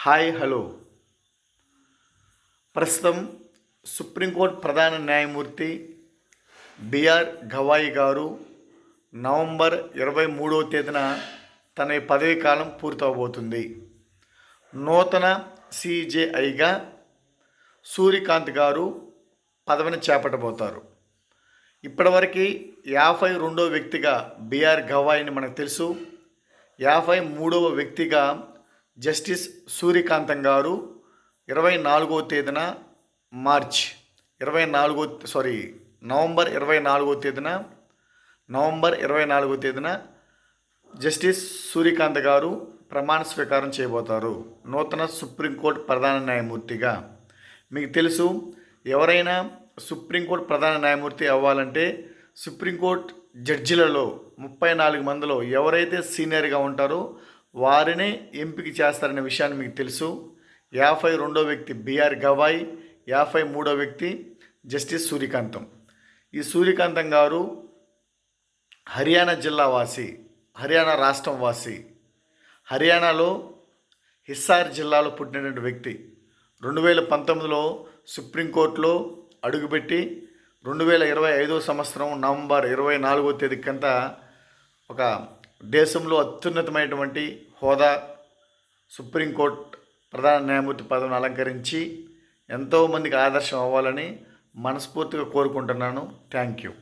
Hi hello. ప్రస్తుతం supreme court ప్రధాన న్యాయమూర్తి బిఆర్ గవాయి గారు నవంబర్ ఇరవై మూడవ తేదీన తన పదవీ కాలం పూర్తవబోతుంది. నూతన సిజేఐగా సూర్యకాంత్ గారు పదవిని చేపట్టబోతారు. ఇప్పటివరకు యాభై రెండవ వ్యక్తిగా బిఆర్ గవాయిని మనకు తెలుసు. యాభై మూడవ వ్యక్తిగా జస్టిస్ సూర్యకాంతం గారు ఇరవై నాలుగవ తేదీన మార్చ్ ఇరవై నాలుగో సారీ నవంబర్ ఇరవై నాలుగో తేదీన నవంబర్ ఇరవై నాలుగో తేదీన జస్టిస్ సూర్యకాంత్ గారు ప్రమాణ స్వీకారం చేయబోతారు. నూతన సుప్రీంకోర్టు ప్రధాన న్యాయమూర్తిగా. మీకు తెలుసు ఎవరైనా సుప్రీంకోర్టు ప్రధాన న్యాయమూర్తి అవ్వాలంటే సుప్రీంకోర్టు జడ్జిలలో ముప్పై నాలుగు మందిలో ఎవరైతే సీనియర్గా ఉంటారో వారినే ఎంపిక చేస్తారనే విషయాన్ని మీకు తెలుసు. యాభై రెండో వ్యక్తి బిఆర్ గవాయ్ యాభై మూడో వ్యక్తి జస్టిస్ సూర్యకాంతం. ఈ సూర్యకాంతం గారు హర్యానా జిల్లా వాసి హర్యానా రాష్ట్రం వాసి. హర్యానాలో హిస్సార్ జిల్లాలో పుట్టినటువంటి వ్యక్తి. రెండు వేల పంతొమ్మిదిలో సుప్రీంకోర్టులో అడుగుపెట్టి రెండు వేల ఇరవై ఐదో సంవత్సరం నవంబర్ ఇరవై నాలుగో తేదీకంతా ఒక దేశంలో అత్యున్నతమైనటువంటి హోదా సుప్రీంకోర్టు ప్రధాన న్యాయమూర్తి పదవిని అలంకరించి ఎంతోమందికి ఆదర్శం అవ్వాలని మనస్ఫూర్తిగా కోరుకుంటున్నాను. Thank you.